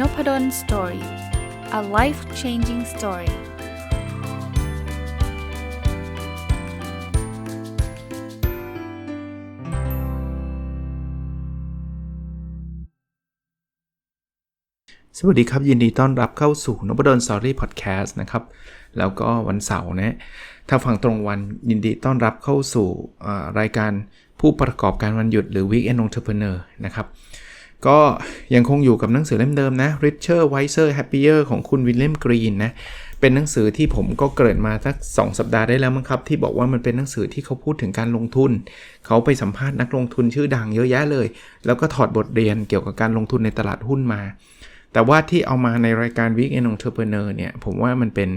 n o p ด d o สตอรี่ a life changing story สวัสดีครับ ยินดีต้อนรับเข้าสู่นบดอนสตอรี่พอดแคสต์นะครับ แล้วก็วันเสาร์นะถ้าฟังตรงวันยินดีต้อนรับเข้าสู่รายการผู้ประกอบการวันหยุดหรือ Weekend Entrepreneur นะครับ ก็ยังคงอยู่กับหนังสือเล่มเดิมนะ Richer Wiser Happier ของคุณวิลเลียมกรีนนะ เป็นหนังสือที่ผมก็เกิดมาสักสสัปดาห์ได้แล้วมั้งครับ ที่บอกว่ามันเป็นหนังสือที่เขาพูดถึงการลงทุน เขาไปสัมภาษณ์นักลงทุนชื่อดังเยอะแยะเลย แล้วก็ถอดบทเรียนเกี่ยวกับการลงทุนในตลาดหุ้นมา แต่ว่าที่เอามาในรายการ Weekend Entrepreneur เนี่ยผมว่ามันเป็น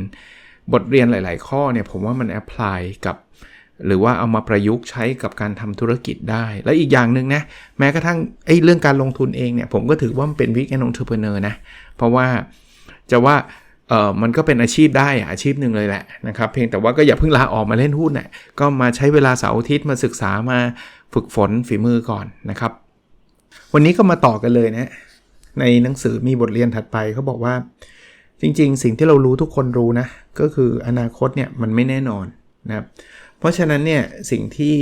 บทเรียนหลาย ๆ ข้อเนี่ยผมว่ามันแอพพลายกับ หรือว่าเอามาประยุกต์ใช้กับการทำธุรกิจได้ แล้วอีกอย่างหนึ่งนะ แม้กระทั่งไอ้เรื่องการลงทุนเองเนี่ย ผมก็ถือว่ามันเป็นวิกแอนองเทอร์เพเนอร์นะ เพราะว่าจะว่าเออมันก็เป็นอาชีพได้อาชีพหนึ่งเลยแหละนะครับ เพียงแต่ว่าก็อย่าเพิ่งลาออกมาเล่นหุ้นนะ่ะก็มาใช้เวลาเสาร์อาทิตย์มาศึกษามาฝึกฝนฝีมือก่อนนะครับ วันนี้ก็มาต่อกันเลยนะในหนังสือมีบทเรียนถัดไปเขาบอกว่า จริง ๆ สิ่งที่เรารู้ทุกคนรู้นะ ก็คืออนาคตเนี่ยมันไม่แน่นอนนะครับ เพราะฉะนั้นเนี่ยสิ่งที่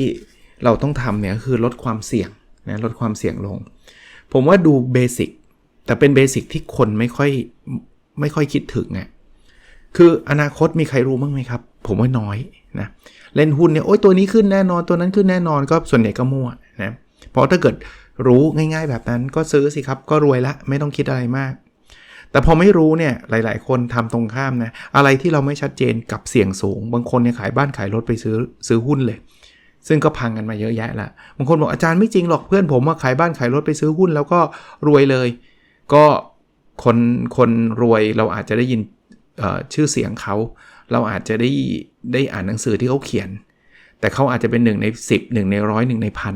เราต้องทำเนี่ยคือลดความเสี่ยงนะลดความเสี่ยงลง ผมว่าดูเบสิกแต่เป็นเบสิกที่คนไม่ค่อยไม่ค่อยคิดถึงไงคืออนาคตมีใครรู้บ้างไหมครับ ผมว่าน้อยนะเล่นหุ้นเนี่ยโอ้ยตัวนี้ขึ้นแน่นอนตัวนั้นขึ้นแน่นอนก็ส่วนใหญ่ก็มั่วนะเพราะถ้าเกิดรู้ง่าย ๆ แบบนั้นก็ซื้อสิครับก็รวยละไม่ต้องคิดอะไรมาก แต่พอไม่รู้เนี่ยหลาย ๆ คนทำตรงข้ามนะอะไรที่เราไม่ชัดเจนกับเสี่ยงสูง บางคนเนี่ยขายบ้านขายรถไปซื้อซื้อหุ้นเลย ซึ่งก็พังกันมาเยอะแยะละบางคนบอกอาจารย์ไม่จริงหรอกเพื่อนผมมาขายบ้านขายรถไปซื้อหุ้น แล้วก็รวยเลย ก็คนคนรวยเราอาจจะได้ยินชื่อเสียงเขา เราอาจจะได้ได้อ่านหนังสือที่เขาเขียน แต่เขาอาจจะเป็นหนึ่งใน 10หนึ่งในร้อยหนึ่งในพัน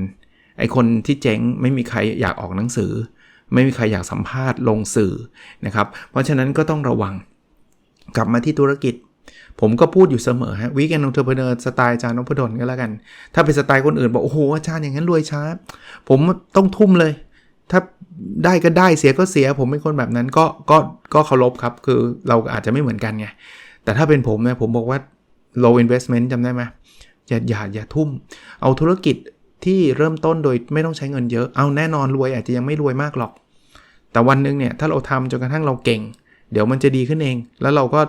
ไอคนที่เจ๊งไม่มีใครอยากออกหนังสือ ไม่มีใครอยากสัมภาษณ์ลงสื่อนะครับ เพราะฉะนั้นก็ต้องระวังกลับมาที่ธุรกิจ ผมก็พูดอยู่เสมอฮะวิกแอนนองเทอร์เพเนอร์สไตล์อาจารย์นพดลก็แล้วกัน ถ้าเป็นสไตล์คนอื่นบอกโอ้โหอาจารย์อย่างนั้นรวยช้า ผมต้องทุ่มเลย ถ้าได้ก็ได้เสียก็เสีย ผมเป็นคนแบบนั้นก็ก็ก็เคารพครับ คือเราอาจจะไม่เหมือนกันไงแต่ถ้าเป็นผมเนี่ยผมบอกว่า low investment จำได้ไหมอย่าอย่าอย่าทุ่ม เอาธุรกิจ ที่เริ่มต้นโดยไม่ต้องใช้เงินเยอะ เอาแน่นอนรวยอาจจะยังไม่รวยมากหรอก แต่วันนึงเนี่ยถ้าเราทำจนกระทั่งเราเก่ง เดี๋ยวมันจะดีขึ้นเอง แล้วเราก็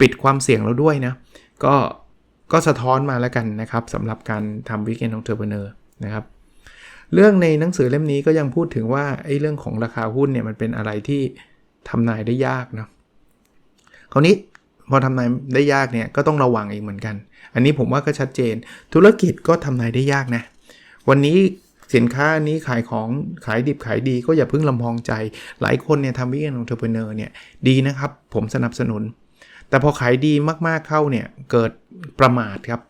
ปิดความเสี่ยงเราด้วยนะ ก็ก็สะท้อนมาแล้วกันนะครับสำหรับการทำวิกเอนของเทอร์เบเนอร์นะครับ เรื่องในหนังสือเล่มนี้ก็ยังพูดถึงว่าไอ้เรื่องของราคาหุ้นเนี่ยมันเป็นอะไรที่ทำนายได้ยากนะคราวนี้พอทำนายได้ยากเนี่ยก็ต้องระวังอีกเหมือนกัน อันนี้ผมว่าก็ชัดเจน ธุรกิจก็ทำนายได้ยากนะ วันนี้สินค้านี้ขายของขายดิบขายดีก็อย่าเพิ่งลำพองใจ หลายคนเนี่ยทำวิกเอนองเทอร์เพเนอร์เนี่ยดีนะครับ ผมสนับสนุน แต่พอขายดีมากๆเข้าเนี่ยเกิดประมาทครับ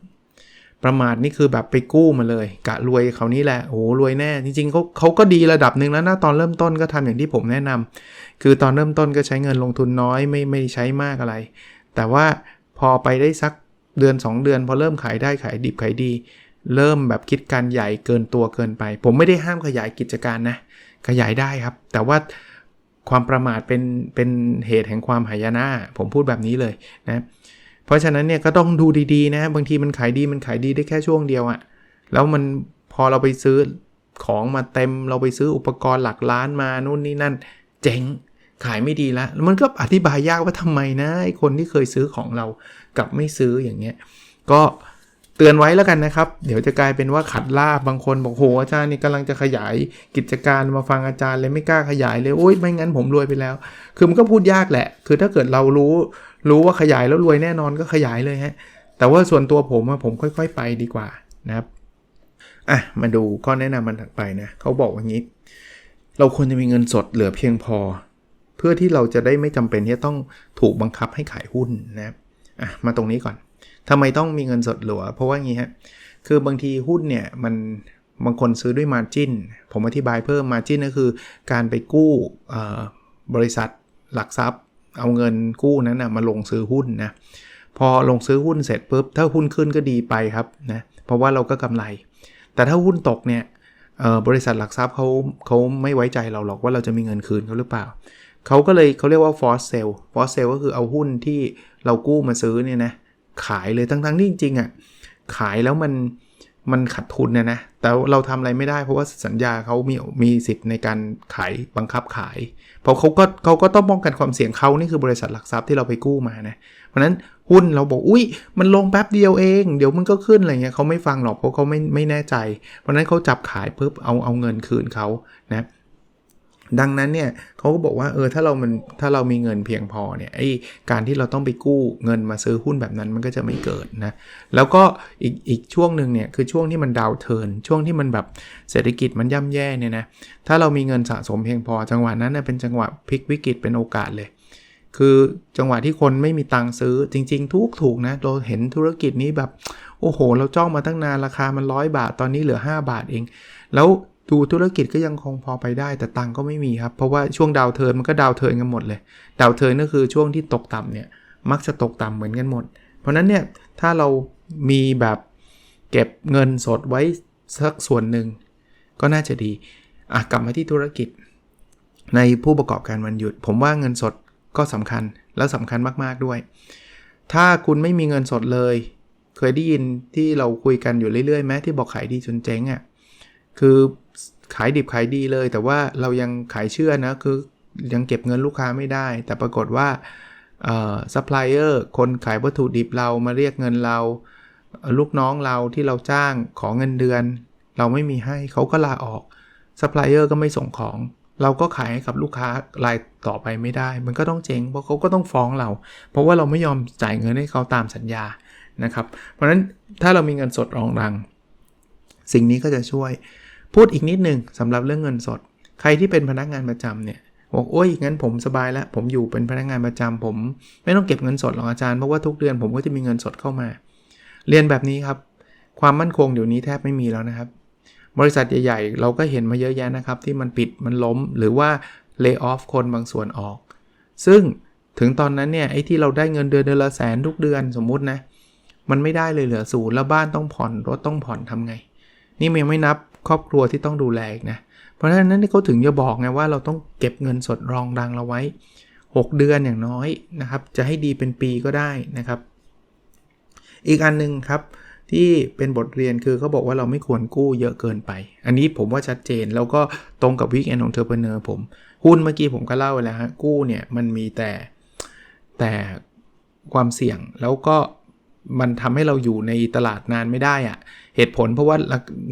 ประมาทนี่คือแบบไปกู้มาเลย กะรวยเขานี้แหละโอ้รวยแน่ จริงๆเขาเขาก็ดีระดับหนึ่งแล้วนะตอนเริ่มต้นก็ทำอย่างที่ผมแนะนำคือตอนเริ่มต้นก็ใช้เงินลงทุนน้อยไม่ไม่ใช้มากอะไร แต่ว่าพอไปได้สักเดือน 2 เดือน พอเริ่มขายได้ขายดิบขายดี เริ่มแบบคิดการใหญ่เกินตัวเกินไป ผมไม่ได้ห้ามขยายกิจการนะ ขยายได้ครับ แต่ว่าความประมาทเป็นเป็นเหตุแห่งความหายนะผมพูดแบบนี้เลยนะเพราะฉะนั้นเนี่ยก็ต้องดูดีๆนะ บางทีมันขายดีมันขายดีได้แค่ช่วงเดียวอะแล้วมันพอเราไปซื้อของมาเต็มเราไปซื้ออุปกรณ์หลักล้านมานู่นนี่นั่น เจ๋งขายไม่ดีแล้วมันก็อธิบายยากว่าทำไมนะไอคนที่เคยซื้อของเรากับไม่ซื้ออย่างเงี้ยก็ เตือนไว้แล้วกันนะครับ เดี๋ยวจะกลายเป็นว่าขัดลาบบางคนบอกโหอาจารย์นี่กำลังจะขยายกิจการมาฟังอาจารย์เลยไม่กล้าขยายเลยโอ้ยไม่งั้นผมรวยไปแล้ว คือมันก็พูดยากแหละ คือถ้าเกิดเรารู้รู้ว่าขยายแล้วรวยแน่นอนก็ขยายเลยฮะแต่ว่าส่วนตัวผมผมค่อยๆ ไปดีกว่านะครับอะมาดูข้อแนะนำมันถัดไปนะเขาบอกว่างี้ เราควรจะมีเงินสดเหลือเพียงพอ เพื่อที่เราจะได้ไม่จำเป็นที่จะต้องถูกบังคับให้ขายหุ้นนะครับอะมาตรงนี้ก่อน ทำไมต้องมีเงินสดหลือเพราะว่างี้ฮะ คือบางทีหุ้นเนี่ยมันบางคนซื้อด้วยมาจินผมอธิบายเพิ่มมาจินก็คือการไปกู้บริษัทหลักทรัพย์ เอาเงินกู้นั้นนะมาลงซื้อหุ้นนะ พอลงซื้อหุ้นเสร็จปุ๊บ ถ้าหุ้นขึ้นก็ดีไปครับนะ เพราะว่าเราก็กำไร แต่ถ้าหุ้นตกเนี่ยบริษัทหลักทรัพย์เขาเขาไม่ไว้ใจเราหรอกว่าเราจะมีเงินคืนเขาหรือเปล่า เขาก็เลยเขาเรียกว่า force sale force sale ก็คือเอาหุ้นที่เรากู้มาซื้อเนี่ยนะ ขายเลยทั้งๆที่จริงๆอะ่ะขายแล้วมันมันขัดทุนนะนะ แต่เราทำอะไรไม่ได้เพราะว่าสัญญาเขามีมีสิทธิ์ในการขายบังคับขาย เพราะเขาก็เขาก็ต้องป้องกันความเสี่ยงเขานี่คือบริษัทหลักทรัพย์ที่เราไปกู้มานะ เพราะนั้นหุ้นเราบอกอุ้ยมันลงแป๊บเดียวเอง เดี๋ยวมันก็ขึ้นอะไรเงี้ยเขาไม่ฟังหรอกเพราะเขาไม่ไม่แน่ใจ เพราะนั้นเขาจับขายปุ๊บเอาเอาเงินคืนเขานะ ดังนั้นเนี่ยเขาก็บอกว่าเออถ้าเรามันถ้าเรามีเงินเพียงพอเนี่ยไอ้การที่เราต้องไปกู้เงินมาซื้อหุ้นแบบนั้นมันก็จะไม่เกิดนะ แล้วก็อีกอีกช่วงหนึ่งเนี่ยคือช่วงที่มันดาวเทินช่วงที่มันแบบเศรษฐกิจมันย่ำแย่เนี่ยนะถ้าเรามีเงินสะสมเพียงพอ จังหวะนั้นเเป็นจังหวะพลิกวิกฤตเป็นโอกาสเลย คือจังหวะที่คนไม่มีตังค์ซื้อจริง ๆ ทุกถูกนะเราเห็นธุรกิจนี้แบบโอ้โห เราจ้องมาตั้งนานราคามันร้อยบาทตอนนี้เหลือ 5 บาทเอง แล้ว ดูธุรกิจก็ยังคงพอไปได้แต่ตังก็ไม่มีครับ เพราะว่าช่วงดาวเทิร์นมันก็ดาวเทิร์นกันหมดเลย ดาวเทิร์นก็คือช่วงที่ตกต่ำเนี่ยมักจะตกต่ำเหมือนกันหมด เพราะนั้นเนี่ยถ้าเรามีแบบเก็บเงินสดไว้สักส่วนหนึ่งก็น่าจะดีอะกลับมาที่ธุรกิจ ในผู้ประกอบการวันหยุด ผมว่าเงินสดก็สำคัญแล้วสำคัญมากๆด้วย ถ้าคุณไม่มีเงินสดเลย เคยได้ยินที่เราคุยกันอยู่เรื่อยๆไหมที่บอกขายดีจนเจ๊งอะ่ะคือ ขายดิบขายดีเลย แต่ว่าเรายังขายเชื่อนะคือยังเก็บเงินลูกค้าไม่ได้ แต่ปรากฏว่าซัพพลายเออร์คนขายวัตถุดิบเรามาเรียกเงินเรา ลูกน้องเราที่เราจ้างขอเงินเดือน เราไม่มีให้เขาก็ลาออกซัพพลายเออร์ก็ไม่ส่งของ เราก็ขายให้กับลูกค้ารายต่อไปไม่ได้ มันก็ต้องเจ๊งเพราะเขาก็ต้องฟ้องเรา เพราะว่าเราไม่ยอมจ่ายเงินให้เขาตามสัญญานะครับ เพราะฉะนั้นถ้าเรามีเงินสดรองรัง สิ่งนี้ก็จะช่วย พูดอีกนิดนึงสำหรับเรื่องเงินสด ใครที่เป็นพนักงานประจำเนี่ยบอกโอ้ยงั้นผมสบายแล้ว ผมอยู่เป็นพนักงานประจำผมไม่ต้องเก็บเงินสดหรอกอาจารย์เพราะว่าทุกเดือนผมก็จะมีเงินสดเข้ามา เรียนแบบนี้ครับ ความมั่นคงเดี๋ยวนี้แทบไม่มีแล้วนะครับ บริษัทใหญ่ๆ เราก็เห็นมาเยอะแยะนะครับ ที่มันปิดมันล้มหรือว่าเลิกออฟคนบางส่วนออก ซึ่งถึงตอนนั้นเนี่ยไอ้ที่เราได้เงินเดือนเดือนละแสนทุกเดือนสมมุตินะมันไม่ได้เลยเหลือศูนย์แล้วบ้านต้องผ่อนรถต้องผ่อนทำไง นี่ยังไม่นับ ครอบครัวที่ต้องดูแลอีกนะ เพราะฉะนั้นเขาถึงจะบอกไงว่าเราต้องเก็บเงินสดรองดังเราไว้ 6 เดือนอย่างน้อยนะครับ จะให้ดีเป็นปีก็ได้นะครับ อีกอันนึงครับที่เป็นบทเรียนคือเขาบอกว่าเราไม่ควรกู้เยอะเกินไป อันนี้ผมว่าชัดเจนแล้วก็ตรงกับวิกแอนของเทอร์เพเนอร์ผม หุ้นเมื่อกี้ผมก็เล่าไปแล้วฮะกู้เนี่ยมันมีแต่แต่ความเสี่ยงแล้วก็ มันทำให้เราอยู่ในตลาดนานไม่ได้อะเหตุผลเพราะว่า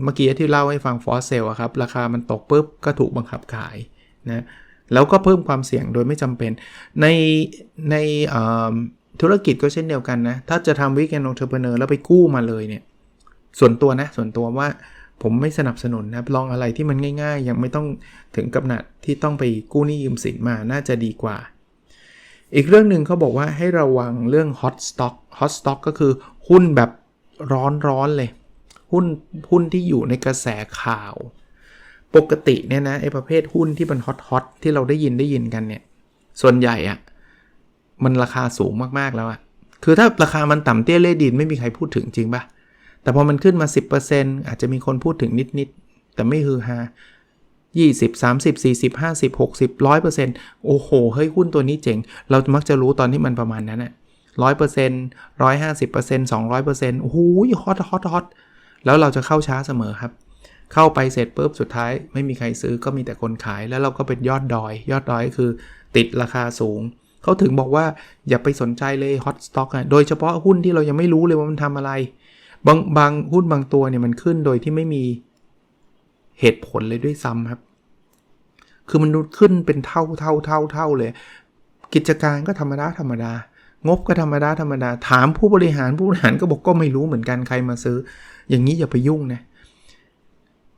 เมื่อกี้ที่เล่าให้ฟังฟอสเซลครับ ราคามันตกปุ๊บก็ถูกบังคับขายนะแล้วก็เพิ่มความเสี่ยงโดยไม่จำเป็น ในในธุรกิจก็เช่นเดียวกันนะ ถ้าจะทำวิกแอนองเทอร์เพเนอร์แล้วไปกู้มาเลยเนี่ย ส่วนตัวนะ ส่วนตัวว่าผมไม่สนับสนุนนะลองอะไรที่มันง่ายๆ ยังไม่ต้องถึงกับหนักที่ต้องไปกู้หนี้ยืมสินมาน่าจะดีกว่า อีกเรื่องหนึ่งเขาบอกว่าให้ระวังเรื่อง hot stock hot stock ก็คือหุ้นแบบร้อนๆเลย หุ้นหุ้นที่อยู่ในกระแสข่าว ปกติเนี่ยนะไอ้ประเภทหุ้นที่มันฮอตฮอตที่เราได้ยินได้ยินกันเนี่ย ส่วนใหญ่อะมันราคาสูงมากๆแล้วอะคือถ้าราคามันต่ำเตี้ยเล่ดินไม่มีใครพูดถึงจริงปะแต่พอมันขึ้นมา 10%อาจจะมีคนพูดถึงนิดๆแต่ไม่ฮือฮา20 30 40 50 60 100%โอ้โห เฮ้ย หุ้นตัวนี้เจ๋ง เรามักจะรู้ตอนที่มันประมาณนั้นอะ ร้อยเปอร์เซ็นต์ร้อยห้าสิบเปอร์เซ็นต์สองร้อยเปอร์เซ็นต์โอ้โหฮอตฮอตฮอตแล้วเราจะเข้าช้าเสมอครับ เข้าไปเสร็จปุ๊บสุดท้าย ไม่มีใครซื้อก็มีแต่คนขายแล้วเราก็เป็นยอดดอย ยอดดอยคือติดราคาสูง เขาถึงบอกว่าอย่าไปสนใจเลยฮอตสต็อกอะโดยเฉพาะหุ้นที่เรายังไม่รู้เลยว่ามันทำอะไร บางบางหุ้นบางตัวเนี่ยมันขึ้นโดยที่ไม่มีเหตุผลเลยด้วยซ้ำครับ คือมันขึ้นเป็นเท่าเท่าเท่าเท่าเลย กิจการก็ธรรมดาธรรมดา งบก็ธรรมดาธรรมดา ถามผู้บริหารผู้บริหารก็บอกก็ไม่รู้เหมือนกันใครมาซื้อ อย่างนี้อย่าไปยุ่งนะ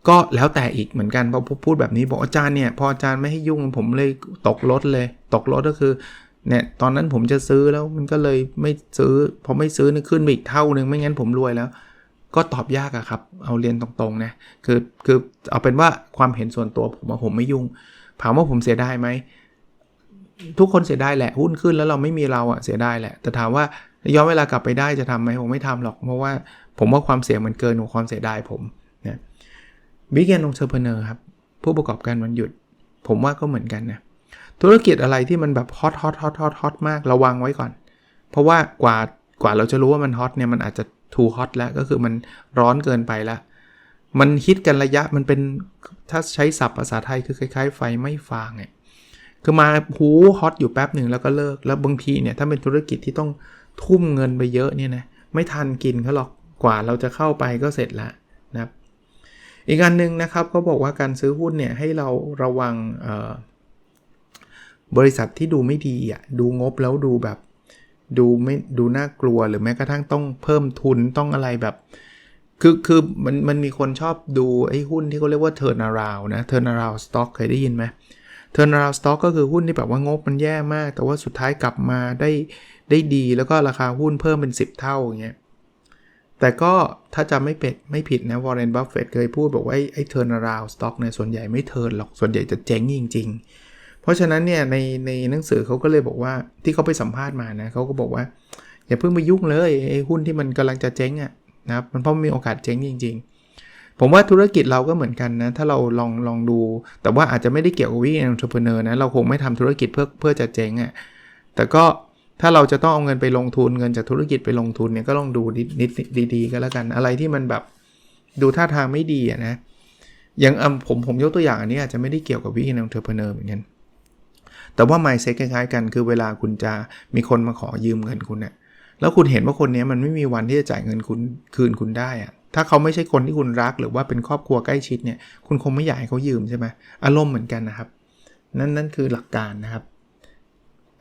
ก็แล้วแต่อีกเหมือนกันพอพูดแบบนี้บอกอาจารย์เนี่ยพออาจารย์ไม่ให้ยุ่งผมเลยตกรถเลย ตกรถก็คือเนี่ยตอนนั้นผมจะซื้อแล้วมันก็เลยไม่ซื้อพอไม่ซื้อนี่ขึ้นไปอีกเท่านึงไม่งั้นผมรวยแล้ว ก็ตอบยากอะครับ เอาเรียนตรงๆนะคือคือเอาเป็นว่าความเห็นส่วนตัวผมว่าผมไม่ยุ่งถามว่าผมเสียได้ไหม ทุกคนเสียได้แหละหุ้นขึ้นแล้วเราไม่มีเราอะเสียได้แหละ แต่ถามว่าย้อนเวลากลับไปได้จะทำไหมผมไม่ทำหรอก เพราะว่าผมว่าความเสี่ยงมันเกินกว่าความเสียดายผมนะบิ๊กแอนองเซอร์เพเนอร์ครับผู้ประกอบการวันหยุด ผมว่าก็เหมือนกันนะธุรกิจอะไรที่มันแบบฮอตฮอตฮอตฮอตฮอตมากระวังไว้ก่อน เพราะว่ากว่ากว่าเราจะรู้ว่ามันฮอตเนี่ยมันอาจจะ too hot แล้วก็คือมันร้อนเกินไปล้วมันฮิตกันระยะมันเป็นถ้าใช้ศัพท์ภาษาไทยคือคล้ายๆ ไฟไม่ฟางเนี่ย คือมาหูฮอตอยู่แป๊บหนึ่งแล้วก็เลิก แล้วบางทีเนี่ยถ้าเป็นธุรกิจที่ต้องทุ่มเงินไปเยอะเนี่ยนะไม่ทันกินเขาหรอกกว่าเราจะเข้าไปก็เสร็จแล้วนะครับ อีกอันหนึ่งนะครับเขาบอกว่าการซื้อหุ้นเนี่ยให้เราระวังบริษัทที่ดูไม่ดีอะดูงบแล้วดูแบบดูไม่ดูน่ากลัวหรือแม้กระทั่งต้องเพิ่มทุนต้องอะไรแบบ คือคือมันมันมีคนชอบดูไอ้หุ้นที่เขาเรียกว่า turn around นะ turn around stock เคยได้ยินไหม turn around stock ก็คือหุ้นที่แบบว่างบมันแย่มาก แต่ว่าสุดท้ายกลับมาได้ได้ดี แล้วก็ราคาหุ้นเพิ่มเป็น 10 เท่าอย่างเงี้ยแต่ก็ถ้าจำไม่เป็ดไม่ผิดนะวอร์เรนบัฟเฟตเคยพูดบอกว่าไอ้ turn around stock เนี่ยส่วนใหญ่ไม่เทิร์นหรอกส่วนใหญ่จะเจ๊งจริง ๆ เพราะฉะนั้นเนี่ยในในหนังสือเขาก็เลยบอกว่าที่เขาไปสัมภาษณ์มานะเขาก็บอกว่าอย่าเพิ่งไปยุ่งเลยไอ้หุ้นที่มันกำลังจะเจ๊งอะ่ะนะครับมันเพราะมีโอกาสเจ๊งจริง ๆ ผมว่าธุรกิจเราก็เหมือนกันนะ ถ้าเราลองลองดู แต่ว่าอาจจะไม่ได้เกี่ยวกับวิธีองค์ประกอบนะ เราคงไม่ทำธุรกิจเพื่อเพื่อจะเจ๊งอะ่ะ แต่ก็ถ้าเราจะต้องเอาเงินไปลงทุนเงินจากธุรกิจไปลงทุนเนี่ยก็ลองดูนิดดีๆก็แล้วกัน อะไรที่มันแบบดูท่าทางไม่ดีอะนะ อย่างผมผมยกตัวอย่างอันนี้อาจจะไม่ได้เกี่ยวกับวิธีองค์ประกอบเหมือนกัน แต่ว่า mindset คล้ายๆกัน คือเวลาคุณจะมีคนมาขอยืมเงินคุณเนี่ยแล้วคุณเห็นว่าคนนี้มันไม่มีวันที่จะจ่ายเงินคุณคืนคุณได้อะ ถ้าเขาไม่ใช่คนที่คุณรัก หรือว่าเป็นครอบครัวใกล้ชิดเนี่ย คุณคงไม่อยากให้เขายืมใช่ไหมอารมณ์เหมือนกันนะครับ นั่นนั่นคือหลักการนะครับ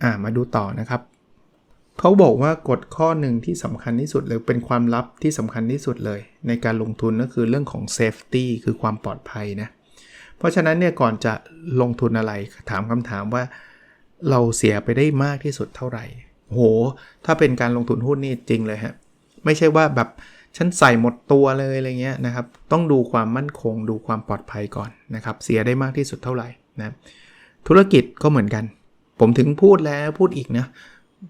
อ่ามาดูต่อนะครับ เขาบอกว่ากฎข้อหนึ่งที่สำคัญที่สุดเลยเป็นความลับที่สำคัญที่สุดเลย ในการลงทุนก็คือเรื่องของ safety คือความปลอดภัยนะ เพราะฉะนั้นเนี่ยก่อนจะลงทุนอะไรถามคำถามว่า เราเสียไปได้มากที่สุดเท่าไหร่โห ถ้าเป็นการลงทุนหุ้นนี่จริงเลยฮะ ไม่ใช่ว่าแบบ ฉันใส่หมดตัวเลยอะไรเงี้ยนะครับ ต้องดูความมั่นคง ดูความปลอดภัยก่อนนะครับ เสียได้มากที่สุดเท่าไหร่นะธุรกิจก็เหมือนกัน ผมถึงพูดแล้วพูดอีกนะ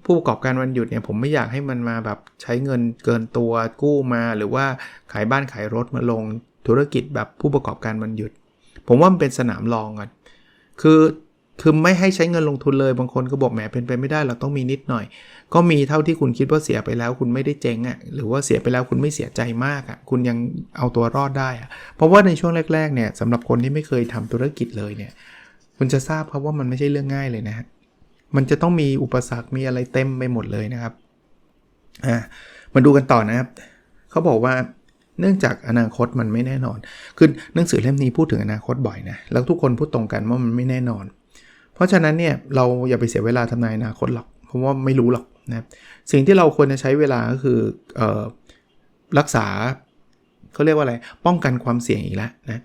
ผู้ประกอบการวันหยุดเนี่ยผมไม่อยากให้มันมาแบบใช้เงินเกินตัวกู้มา หรือว่าขายบ้านขายรถมาลงธุรกิจแบบผู้ประกอบการวันหยุด ผมว่ามันเป็นสนามรองกันคือ คือไม่ให้ใช้เงินลงทุนเลยบางคนก็บอกแหมเป็นไปไม่ได้เราต้องมีนิดหน่อย ก็มีเท่าที่คุณคิดว่าเสียไปแล้ว คุณไม่ได้เจ๊งอะ่ะหรือว่าเสียไปแล้วคุณไม่เสียใจมากอะ่ะคุณยังเอาตัวรอดได้อะ่ะเพราะว่าในช่วงแรกๆเนี่ยสำหรับคนที่ไม่เคยทำธุรกิจเลยเนี่ยคุณจะทราบครับว่ามันไม่ใช่เรื่องง่ายเลยนะฮะมันจะต้องมีอุปสรรคมีอะไรเต็มไปหมดเลยนะครับอ่ามาดูกันต่อนะครับเขาบอกว่าเนื่องจากอนาคตมันไม่แน่นอน คือหนังสือเล่มนี้พูดถึงอนาคตบ่อยนะ แล้วทุกคนพูดตรงกันว่ามันไม่แน่นอน เพราะฉะนั้นเนี่ยเราอย่าไปเสียเวลาทำนายอนาคตหรอกเพราะว่าไม่รู้หรอกนะสิ่งที่เราควรจะใช้เวลาก็คือออรักษาเขาเรียกว่าอะไร ป้องกันความเสี่ยงอีกแล้วนะ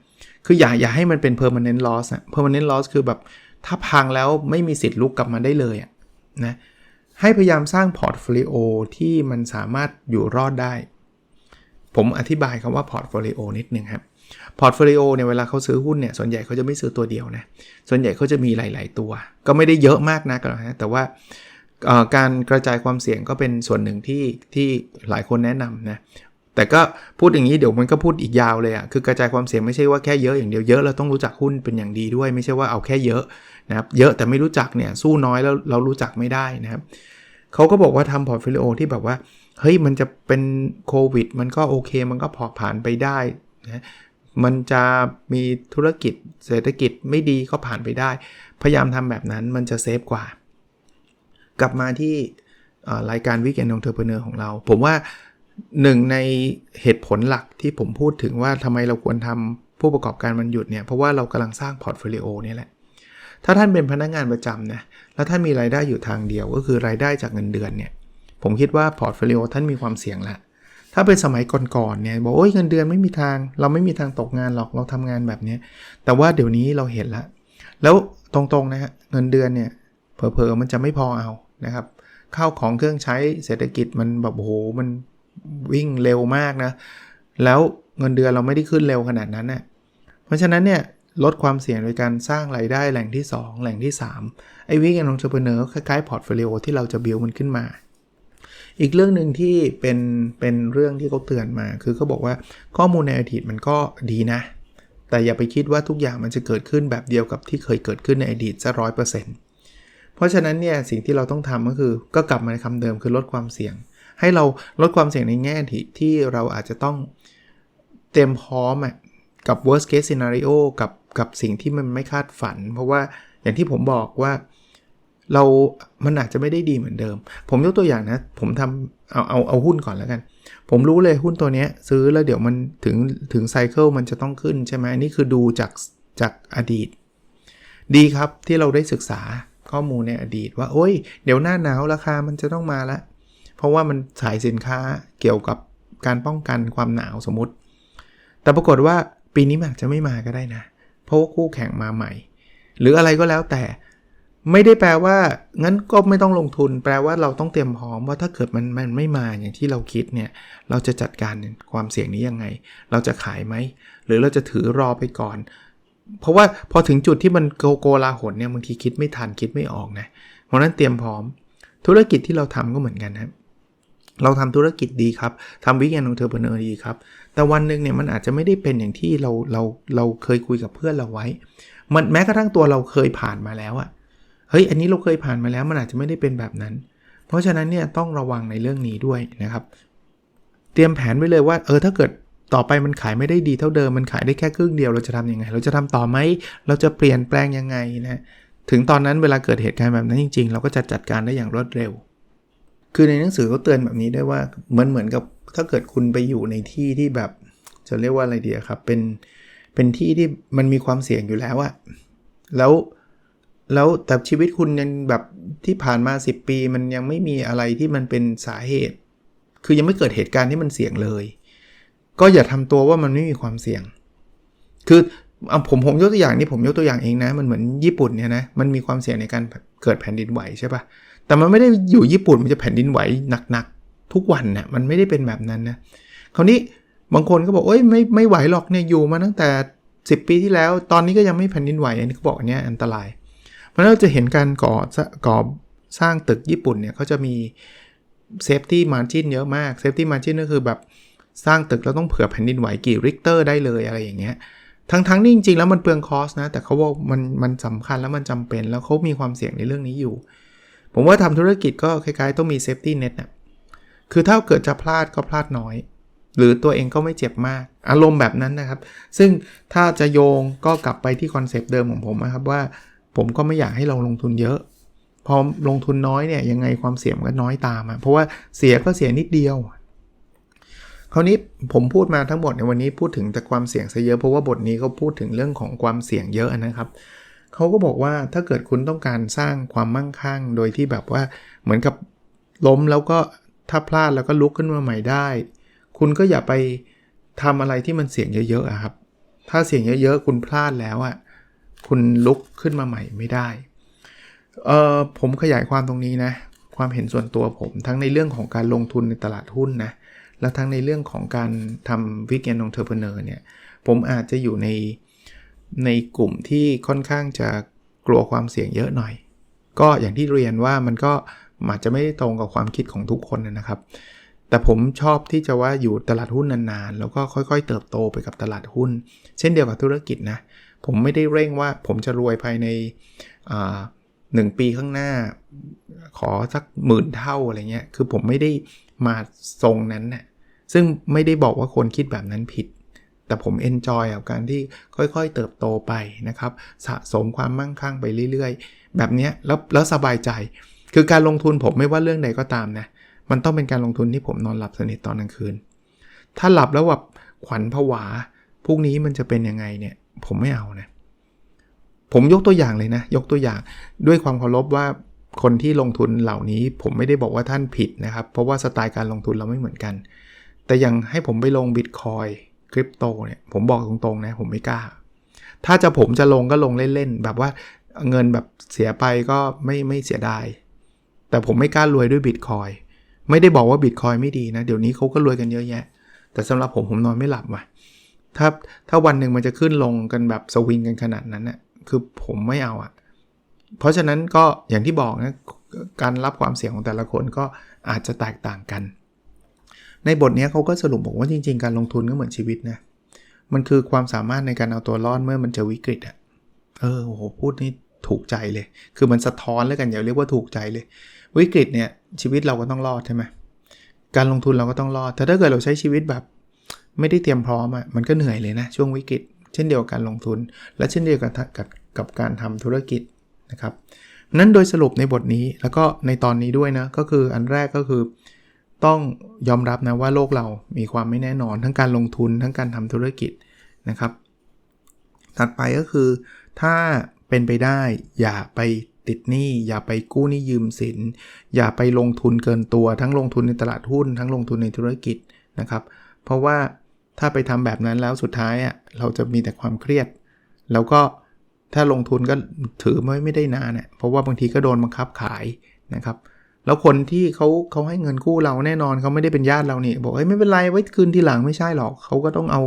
คืออย่าอย่าให้มันเป็น permanent loss อะ permanent loss คือแบบถ้าพังแล้วไม่มีสิทธิ์ลุกกลับมาได้เลยอะนะให้พยายามสร้างพอร์ตโฟลิโอที่มันสามารถอยู่รอดได้ ผมอธิบายคำว่าพอร์ตโฟลิโอนิดนึงครับ พอร์ตโฟลิโอเนี่ยเวลาเขาซื้อหุ้นเนี่ยส่วนใหญ่เขาจะไม่ซื้อตัวเดียวนะส่วนใหญ่เขาจะมีหลาย ๆ ตัว ก็ไม่ได้เยอะมากนักหรอกนะแต่ว่าการกระจายความเสี่ยงก็เป็นส่วนหนึ่งที่ที่หลายคนแนะนำนะแต่ก็พูดอย่างนี้เดี๋ยวมันก็พูดอีกยาวเลยอะ่ะคือกระจายความเสี่ยงไม่ใช่ว่าแค่เยอะอย่างเดียวเยอะเราต้องรู้จักหุ้นเป็นอย่างดีด้วย ไม่ใช่ว่าเอาแค่เยอะนะครับเยอะแต่ไม่รู้จักเนี่ยสู้น้อยแล้วเรารู้จักไม่ได้นะครับเขาก็บอกว่าทำพอร์ตโฟลิโอที่แบบว่าเฮ้ยมันจะเป็นโควิด มันก็โอเค มันก็พอผ่านไปได้นะ มันจะมีธุรกิจเศรษฐกิจไม่ดีก็ผ่านไปได้ พยายามทำแบบนั้นมันจะเซฟกว่า กลับมาที่รายการวิกเอนองเทอร์เพเนอร์ของเรา ผมว่าหนึ่งในเหตุผลหลักที่ผมพูดถึงว่าทำไมเราควรทำผู้ประกอบการมันหยุดเนี่ยเพราะว่าเรากำลังสร้างพอร์ตโฟลิโอนี่แหละถ้าท่านเป็นพนักงานประจำนะแล้วท่านมีรายได้อยู่ทางเดียวก็คือรายได้จากเงินเดือนเนี่ยผมคิดว่าพอร์ตโฟลิโอท่านมีความเสี่ยงแหละ ถ้าเป็นสมัยก่อนๆเนี่ยบอกโอ้ยเงินเดือนไม่มีทาง เราไม่มีทางตกงานหรอกเราทำงานแบบนี้แต่ว่าเดี๋ยวนี้เราเห็นแล้วแล้วตรงๆนะฮะเงินเดือนเนี่ยเผลอๆมันจะไม่พอเอานะครับข้าวของเครื่องใช้เศรษฐกิจมันแบบโอ้โหมันวิ่งเร็วมากนะ แล้วเงินเดือนเราไม่ได้ขึ้นเร็วขนาดนั้นนะ่ะเพราะฉะนั้นเนี่ยลดความเสี่ยงโดยการสร้างไรายได้แหล่งที่ 2 แหล่งที่ 3 ไอ้วิกแอนองเทอร์เพเนอร์คล้ายๆพอร์ตโฟลิโอที่เราจะบิวมันขึ้นมา อีกเรื่องหนึ่งที่เป็นเป็นเรื่องที่เขาเตือนมา คือเขาบอกว่าข้อมูลในอดีตมันก็ดีนะ แต่อย่าไปคิดว่าทุกอย่างมันจะเกิดขึ้นแบบเดียวกับที่เคยเกิดขึ้นในอดีตซะร้อยเปอร์เซ็นต์เพราะฉะนั้นเนี่ยสิ่งที่เราต้องทำก็คือก็กลับมาในคำเดิมคือลดความเสี่ยง ให้เราลดความเสี่ยงในแง่ที่ที่เราอาจจะต้องเตรียมพร้อมอะกับ worst case scenario กับกับสิ่งที่มันไม่คาดฝัน เพราะว่าอย่างที่ผมบอกว่า เรามันอาจจะไม่ได้ดีเหมือนเดิม ผมยกตัวอย่างนะ ผมทำเอาเอาเอาหุ้นก่อนแล้วกัน ผมรู้เลยหุ้นตัวนี้ซื้อแล้วเดี๋ยวมันถึงถึงไซเคิลมันจะต้องขึ้นใช่ไหมนี่คือดูจากจากอดีต ดีครับที่เราได้ศึกษาข้อมูลในอดีตว่าโอ้ยเดี๋ยวหน้าหนาวราคามันจะต้องมาล้วเพราะว่ามันขายสินค้าเกี่ยวกับการป้องกันความหนาวสมมติ แต่ปรากฏว่าปีนี้มันอาจจะไม่มาก็ได้นะ เพราะว่าคู่แข่งมาใหม่ หรืออะไรก็แล้วแต่ ไม่ได้แปลว่า งั้นก็ไม่ต้องลงทุน แปลว่าเราต้องเตรียมพร้อมว่าถ้าเกิดมันมันไม่มาอย่างที่เราคิดเนี่ย เราจะจัดการความเสี่ยงนี้ยังไง เราจะขายไหม หรือเราจะถือรอไปก่อน เพราะว่าพอถึงจุดที่มันโกโกลาหลเนี่ยบางทีคิดไม่ทันคิดไม่ออกนะ เพราะนั้นเตรียมพร้อม ธุรกิจที่เราทำก็เหมือนกันครับเราทำธุรกิจดีครับทำวิกแอนของเทอร์เพเนอร์ดีครับ แต่วันหนึ่งเนี่ยมันอาจจะไม่ได้เป็นอย่างที่เราเราเราเคยคุยกับเพื่อนเราไว้ มันแม้กระทั่งตัวเราเคยผ่านมาแล้วอะ เฮ้ยอันนี้เราเคยผ่านมาแล้วมันอาจจะไม่ได้เป็นแบบนั้น เพราะฉะนั้นเนี่ยต้องระวังในเรื่องนี้ด้วยนะครับ เตรียมแผนไว้เลยว่าเออถ้าเกิดต่อไปมันขายไม่ได้ดีเท่าเดิมมันขายได้แค่ครึ่งเดียวเราจะทํำยังไง เราจะทำต่อไหมเราจะเปลี่ยนแปลงยังไงนะถึงตอนนั้นเวลาเกิดเหตุการณ์แบบนั้นจริง ๆ เราก็จะจัดการได้อย่างรวดเร็ว คือในหนังสือเขาเตือนแบบนี้ได้ว่าเหมือนเหมือนกับถ้าเกิดคุณไปอยู่ในที่ที่แบบจะเรียกว่าอะไรดีครับเป็นเป็นที่ที่มันมีความเสี่ยงอยู่แล้วอะแล้ว แล้วแต่ชีวิตคุณยังแบบที่ผ่านมา 10 ปี มันยังไม่มีอะไรที่มันเป็นสาเหตุ คือยังไม่เกิดเหตุการณ์ที่มันเสี่ยงเลย ก็อย่าทำตัวว่ามันไม่มีความเสี่ยง คือผมผมยกตัวอย่างนี่ผมยกตัวอย่างเองนะ มันเหมือนญี่ปุ่นเนี่ยนะมันมีความเสี่ยงในการเกิดแผ่นดินไหวใช่ปะ่ะแต่มันไม่ได้อยู่ญี่ปุ่นมันจะแผ่นดินไหวหนักๆทุกวันนะ่ะมันไม่ได้เป็นแบบนั้นนะคราวนี้บางคนก็บอกโอ้ยไม่ไม่ไหวหรอกเนี่ยอยู่มาตั้งแต่ 10 ปีที่แล้ว ตอนนี้ก็ยังไม่แผ่นดินไหวอันนี้เขาบอกอันนี้อันตราย เพราะเราจะเห็นการก่อก่อสร้างตึกญี่ปุ่นเนี่ยเขาจะมีเซฟตี้มาร์จินเยอะมากเซฟตี้มาร์จินก็คือแบบสร้างตึกเราต้องเผื่อแผ่นดินไหวกี่ริกเตอร์ได้เลยอะไรอย่างเงี้ยทั้งๆนี่จริงๆ แล้วมันเปลืองคอสนะ แต่เขาบอกมันมันสำคัญแล้วมันจำเป็นแล้วเขามีความเสี่ยงในเรื่องนี้อยู่ ผมว่าทำธุรกิจก็คล้ายๆ ต้องมีเซฟตี้เน็ตนะคือถ้าเกิดจะพลาดก็พลาดน้อย หรือตัวเองก็ไม่เจ็บมาก อารมณ์แบบนั้นนะครับ ซึ่งถ้าจะโยงก็กลับไปที่คอนเซปต์เดิมของผมนะครับว่า ผมก็ไม่อยากให้เราลงทุนเยอะ พอลงทุนน้อยเนี่ยยังไงความเสี่ยงก็น้อยตามอะเพราะว่าเสียก็เสียนิดเดียว คราวนี้ผมพูดมาทั้งหมดในวันนี้พูดถึงแต่ความเสี่ยงซะเยอะเพราะว่าบทนี้เขาพูดถึงเรื่องของความเสี่ยงเยอะนะครับเขาก็บอกว่าถ้าเกิดคุณต้องการสร้างความมั่งคั่ง โดยที่แบบว่าเหมือนกับล้มแล้วก็ถ้าพลาดแล้วก็ลุกขึ้นมาใหม่ได้ คุณก็อย่าไปทำอะไรที่มันเสี่ยงเยอะๆครับ ถ้าเสี่ยงเยอะๆ คุณพลาดแล้วอะ คุณลุกขึ้นมาใหม่ไม่ได้ เออผมขยายความตรงนี้นะ ความเห็นส่วนตัวผม ทั้งในเรื่องของการลงทุนในตลาดหุ้นนะ แล้วทั้งในเรื่องของการทำวิกเกนองเทอร์เพเนอร์เนี่ย ผมอาจจะอยู่ในในกลุ่มที่ค่อนข้างจะกลัวความเสี่ยงเยอะหน่อย ก็อย่างที่เรียนว่ามันก็อาจจะไม่ได้ตรงกับความคิดของทุกคนนะครับ แต่ผมชอบที่จะว่าอยู่ตลาดหุ้นนานๆ แล้วก็ค่อยๆ เติบโตไปกับตลาดหุ้น เช่นเดียวกับธุรกิจนะ ผมไม่ได้เร่งว่าผมจะรวยภายในหนึ่งปีข้างหน้า ขอสักหมื่นเท่าอะไรเงี้ย คือผมไม่ได้มาทรงนั้นนะ่ะซึ่งไม่ได้บอกว่าคนคิดแบบนั้นผิด แต่ผมเอนจอยกับการที่ค่อยๆ เติบโตไปนะครับ สะสมความมั่งคั่งไปเรื่อยๆ แบบนี้แล้วแล้วสบายใจ คือการลงทุนผมไม่ว่าเรื่องใดก็ตามนะ มันต้องเป็นการลงทุนที่ผมนอนหลับสนิทตอนกลางคืน ถ้าหลับแล้วแบบขวัญผวาพรุ่งนี้มันจะเป็นยังไงเนี่ย ผมไม่เอานะ ผมยกตัวอย่างเลยนะ ยกตัวอย่างด้วยความเคารพว่าคนที่ลงทุนเหล่านี้ผมไม่ได้บอกว่าท่านผิดนะครับ เพราะว่าสไตล์การลงทุนเราไม่เหมือนกัน แต่ยังให้ผมไปลงบิตคอยคริปโตเนี่ยผมบอกตรงๆนะผมไม่กล้า ถ้าจะผมจะลงก็ลงเล่นๆ แบบว่าเงินแบบเสียไปก็ไม่ไม่เสียดาย แต่ผมไม่กล้ารวยด้วยบิตคอยไม่ได้บอกว่าบิตคอยไม่ดีนะ เดี๋ยวนี้เขาก็รวยกันเยอะแยะ แต่สำหรับผมผมนอนไม่หลับว่ะ ถ้าถ้าวันหนึ่งมันจะขึ้นลงกันแบบสวิงกันขนาดนั้นนะ่ะคือผมไม่เอาอะ่ะ เพราะฉะนั้นก็อย่างที่บอกนะการรับความเสี่ยงของแต่ละคนก็อาจจะแตกต่างกัน ในบทนี้เขาก็สรุปบอกว่าจริง ๆ การลงทุนก็เหมือนชีวิตนะมันคือความสามารถในการเอาตัวรอดเมื่อมันเจอวิกฤตอะเออโอ้โหพูดนี่ถูกใจเลย คือมันสะท้อนแล้วกันอย่าเรียกว่าถูกใจเลย วิกฤตเนี่ยชีวิตเราก็ต้องรอดใช่ไหมการลงทุนเราก็ต้องรอดแต่ถ้าเกิดเราใช้ชีวิตแบบ ไม่ได้เตรียมพร้อมอะ่ะมันก็เหนื่อยเลยนะ ช่วงวิกฤต เช่นเดียวกับการลงทุน และเช่นเดียวกับกับกับการทำธุรกิจนะครับนั้นโดยสรุปในบทนี้แล้วก็ในตอนนี้ด้วยนะก็คืออันแรกก็คือต้องยอมรับนะว่าโลกเรามีความไม่แน่นอนทั้งการลงทุนทั้งการทำธุรกิจนะครับ ถัดไปก็คือ ถ้าเป็นไปได้อย่าไปติดหนี้อย่าไปกู้หนี้ยืมสิน อย่าไปลงทุนเกินตัว ทั้งลงทุนในตลาดหุ้น ทั้งลงทุนในธุรกิจนะครับ เพราะว่า ถ้าไปทำแบบนั้นแล้วสุดท้ายอะเราจะมีแต่ความเครียด แล้วก็ถ้าลงทุนก็ถือไม่ไม่ได้นานเนี่ยเพราะว่าบางทีก็โดนบังคับขายนะครับ แล้วคนที่เขาเขาให้เงินกู้เราแน่นอนเขาไม่ได้เป็นญาติเราเนี่ยบอกเฮ้ยไม่เป็นไรไว้คืนทีหลังไม่ใช่หรอกเขาก็ต้องเอา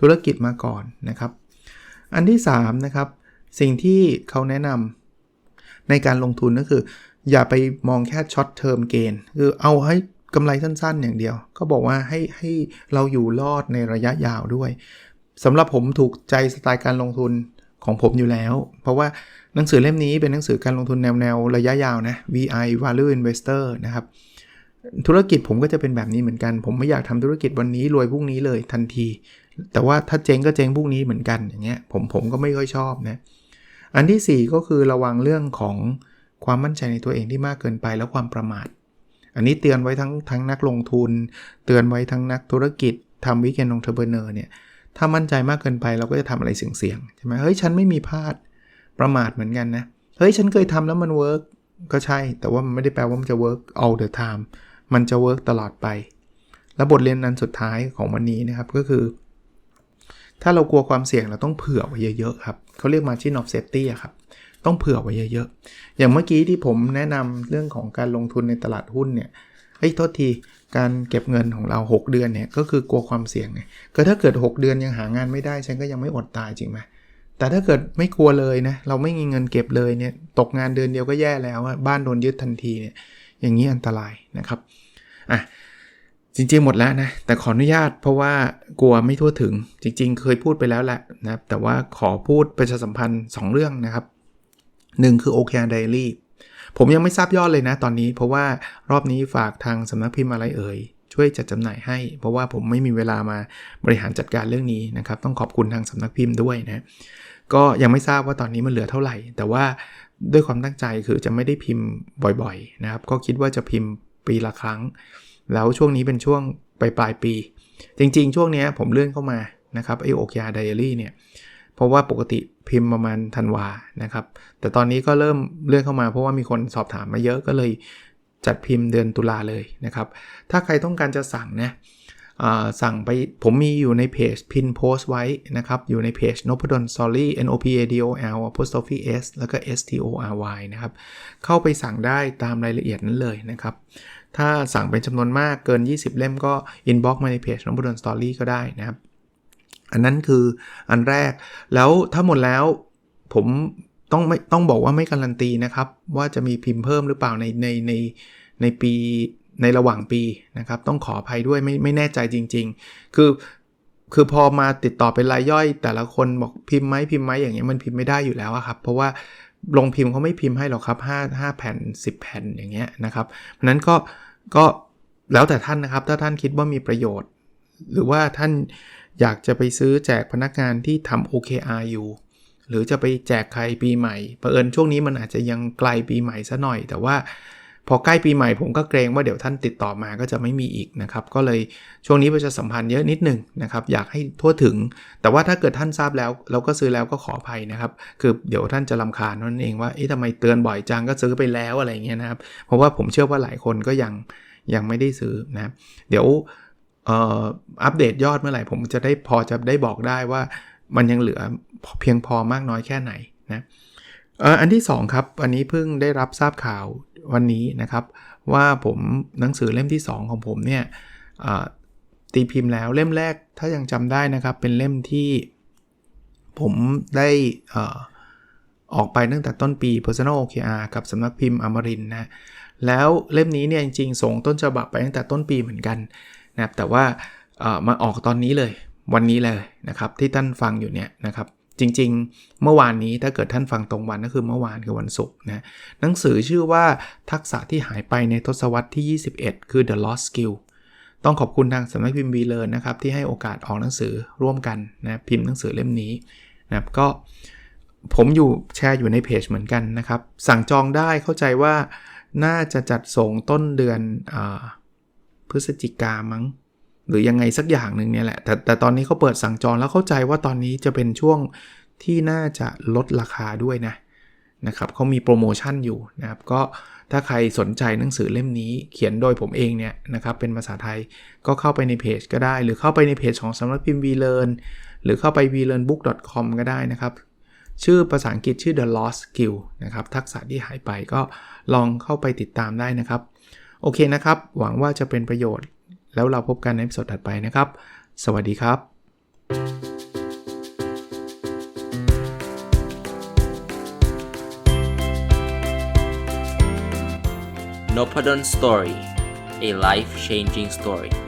ธุรกิจมาก่อนนะครับ อันที่3นะครับสิ่งที่เขาแนะนำในการลงทุนก็คือ อย่าไปมองแค่ช็อตเทอมเกนคือเอาให้ กำไรสั้นๆ อย่างเดียว ก็บอกว่าให้ให้เราอยู่รอดในระยะยาวด้วยสำหรับผมถูกใจสไตล์การลงทุนของผมอยู่แล้ว เพราะว่าหนังสือเล่มนี้เป็นหนังสือการลงทุนแนวแนวระยะยาวนะ VI Value Investor นะครับ ธุรกิจผมก็จะเป็นแบบนี้เหมือนกัน ผมไม่อยากทำธุรกิจวันนี้รวยพรุ่งนี้เลยทันที แต่ว่าถ้าเจ๊งก็เจ๊งพรุ่งนี้เหมือนกันอย่างเงี้ยผมผมก็ไม่ค่อยชอบนะอันที่ 4 ก็คือระวังเรื่องของความมั่นใจในตัวเองที่มากเกินไปแล้วความประมาท อันนี้เตือนไว้ทั้งทั้งนักลงทุน เตือนไว้ทั้งนักธุรกิจทำวิกเกนองเทอร์เบเนอร์เนี่ยถ้ามั่นใจมากเกินไปเราก็จะทำอะไรเสี่ยงๆใช่ไหมเฮ้ยฉันไม่มีพลาดประมาทเหมือนกันนะเฮ้ยฉันเคยทำแล้วมันเวิร์กก็ใช่ แต่ว่ามันไม่ได้แปลว่ามันจะเวิร์ก all the time มันจะเวิร์กตลอดไป และบทเรียนนั้นสุดท้ายของวันนี้นะครับก็คือ ถ้าเรากลัวความเสี่ยงเราต้องเผื่อไว้เยอะๆครับเขาเรียก margin of safety อะครับ ต้องเผื่อไว้เยอะๆ อย่างเมื่อกี้ที่ผมแนะนำเรื่องของการลงทุนในตลาดหุ้นเนี่ยเฮ้ยโทษทีการเก็บเงินของเรา 6 เดือนเนี่ยก็คือกลัวความเสี่ยงไงก็ถ้าเกิด 6 เดือนยังหางานไม่ได้ฉันก็ยังไม่อดตายจริงไหมแต่ถ้าเกิดไม่กลัวเลยนะเราไม่มีเงินเก็บเลยเนี่ยตกงานเดือนเดียวก็แย่แล้วบ้านโดนยึดทันทีเนี่ยอย่างนี้อันตรายนะครับอะจริงๆหมดแล้วนะแต่ขออนุญาตเพราะว่ากลัวไม่ทั่วถึงจริง ๆ เคยพูดไปแล้วแหละนะแต่ว่าขอพูดประชาสัมพันธ์ 2 เรื่องนะครับ หนึ่งคือ OKR Diary ผมยังไม่ทราบยอดเลยนะตอนนี้ เพราะว่ารอบนี้ฝากทางสำนักพิมพ์อะไรเอ่ย ช่วยจัดจำหน่ายให้ เพราะว่าผมไม่มีเวลามาบริหารจัดการเรื่องนี้นะครับ ต้องขอบคุณทางสำนักพิมพ์ด้วยนะก็ยังไม่ทราบว่าตอนนี้มันเหลือเท่าไหร่ แต่ว่าด้วยความตั้งใจคือจะไม่ได้พิมพ์บ่อยๆนะครับ ก็คิดว่าจะพิมพ์ปีละครั้ง แล้วช่วงนี้เป็นช่วงปลายปลายปี จริงๆ ช่วงนี้ผมเลื่อนเข้ามานะครับไอโอกยไดอารี่เนี่ยเพราะว่าปกติ พิมพ์ประมาณธันวานะครับ แต่ตอนนี้ก็เริ่มเลื่อนเข้ามาเพราะว่ามีคนสอบถามมาเยอะก็เลยจัดพิมพ์เดือนตุลาเลยนะครับ ถ้าใครต้องการจะสั่งนะสั่งไปผมมีอยู่ในเพจพินโพสไว้นะครับ อยู่ในเพจ n o p a d o n Story N O P A D O L apostrophe S แล้วก็ S T O R Y นะครับ เข้าไปสั่งได้ตามรายละเอียดนั้นเลยนะครับ ถ้าสั่งเป็นจำนวนมากเกิน 20 เล่มก็ inbox มาในเพจ n o p a d o n Story ก็ได้นะครับ อันนั้นคืออันแรกแล้วถ้าหมดแล้วผมต้องไม่ต้องบอกว่าไม่การันตีนะครับ ว่าจะมีพิมพ์เพิ่มหรือเปล่าในในในในปีในระหว่างปีนะครับ ต้องขออภัยด้วยไม่ไม่แน่ใจจริง ๆ คือคือพอมาติดต่อเป็นรายย่อย แต่ละคนบอกพิมพ์ไหมพิมพ์ไหมอย่างเงี้ยมันพิมพ์ไม่ได้อยู่แล้วครับ เพราะว่าลงพิมพ์เขาไม่พิมพ์ให้หรอกครับ5 5แผ่น 10 แผ่นอย่างเงี้ยนะครับเพราะนั้นก็ก็แล้วแต่ท่านนะครับ ถ้าท่านคิดว่ามีประโยชน์ หรือว่าท่าน อยากจะไปซื้อแจกพนักงานที่ทำ OKR อยู่หรือจะไปแจกใครปีใหม่เผอิญช่วงนี้มันอาจจะยังไกลปีใหม่ซะหน่อย แต่ว่าพอใกล้ปีใหม่ผมก็เกรงว่าเดี๋ยวท่านติดต่อมาก็จะไม่มีอีกนะครับ ก็เลยช่วงนี้ประชาสัมพันธ์เยอะนิดหนึ่งนะครับ อยากให้ทั่วถึง แต่ว่าถ้าเกิดท่านทราบแล้ว เราก็ซื้อแล้วก็ขออภัยนะครับ คือเดี๋ยวท่านจะลำคาญนั่นเองว่าเอ๊ะทำไมเตือนบ่อยจังก็ซื้อไปแล้วอะไรเงี้ยนะครับ เพราะว่าผมเชื่อว่าหลายคนก็ยังยังไม่ได้ซื้อนะเดี๋ยว อัปเดตยอดเมื่อไหร่ ผมจะได้พอจะได้บอกได้ว่ามันยังเหลือเพียงพอมากน้อยแค่ไหนนะอันที่ 2 ครับ อันนี้เพิ่งได้รับทราบข่าววันนี้นะครับ ว่าผมหนังสือเล่มที่ 2 ของผมเนี่ยตีพิมพ์แล้วเล่มแรกถ้ายังจำได้นะครับ เป็นเล่มที่ผมได้ออกไปตั้งแต่ต้นปี Personal OKR กับสำนักพิมพ์อมรินนะแล้วเล่มนี้เนี่ยจริงๆ ส่งต้นฉบับไปตั้งแต่ต้นปีเหมือนกัน นะครับแต่ว่ามาออกตอนนี้เลยวันนี้เลยนะครับที่ท่านฟังอยู่เนี่ยนะครับจริงๆ เมื่อวานนี้ถ้าเกิดท่านฟังตรงวันก็คือเมื่อวานคือวันศุกร์นะหนังสือชื่อว่าทักษะที่หายไปในทศวรรษที่ 21 คือ The Lost Skill ต้องขอบคุณทางสำนักพิมพ์วีเลอร์นะครับที่ให้โอกาสออกหนังสือร่วมกันนะพิมพ์หนังสือเล่มนี้นะครับก็ผมอยู่แชร์อยู่ในเพจเหมือนกันนะครับ สั่งจองได้เข้าใจว่าน่าจะจัดส่งต้นเดือนอ พฤศจิกามั้ง หรือยังไงสักอย่างหนึ่งเนี่ยแหละ แต่แต่ตอนนี้เขาเปิดสั่งจองแล้วเข้าใจว่าตอนนี้จะเป็นช่วงที่น่าจะลดราคาด้วยนะนะครับเขามีโปรโมชั่นอยู่นะครับ ก็ถ้าใครสนใจหนังสือเล่มนี้เขียนโดยผมเองเนี่ยนะครับเป็นภาษาไทยก็เข้าไปในเพจก็ได้ หรือเข้าไปในเพจของสำนักพิมพ์ VLearn หรือเข้าไป vlearnbook.com ก็ได้นะครับ ชื่อภาษาอังกฤษชื่อ The Lost Skill นะครับทักษะที่หายไปก็ลองเข้าไปติดตามได้นะครับ โอเคนะครับ หวังว่าจะเป็นประโยชน์ แล้วเราพบกันในสดถัดไปนะครับ สวัสดีครับ n o p a d o n Story a life changing story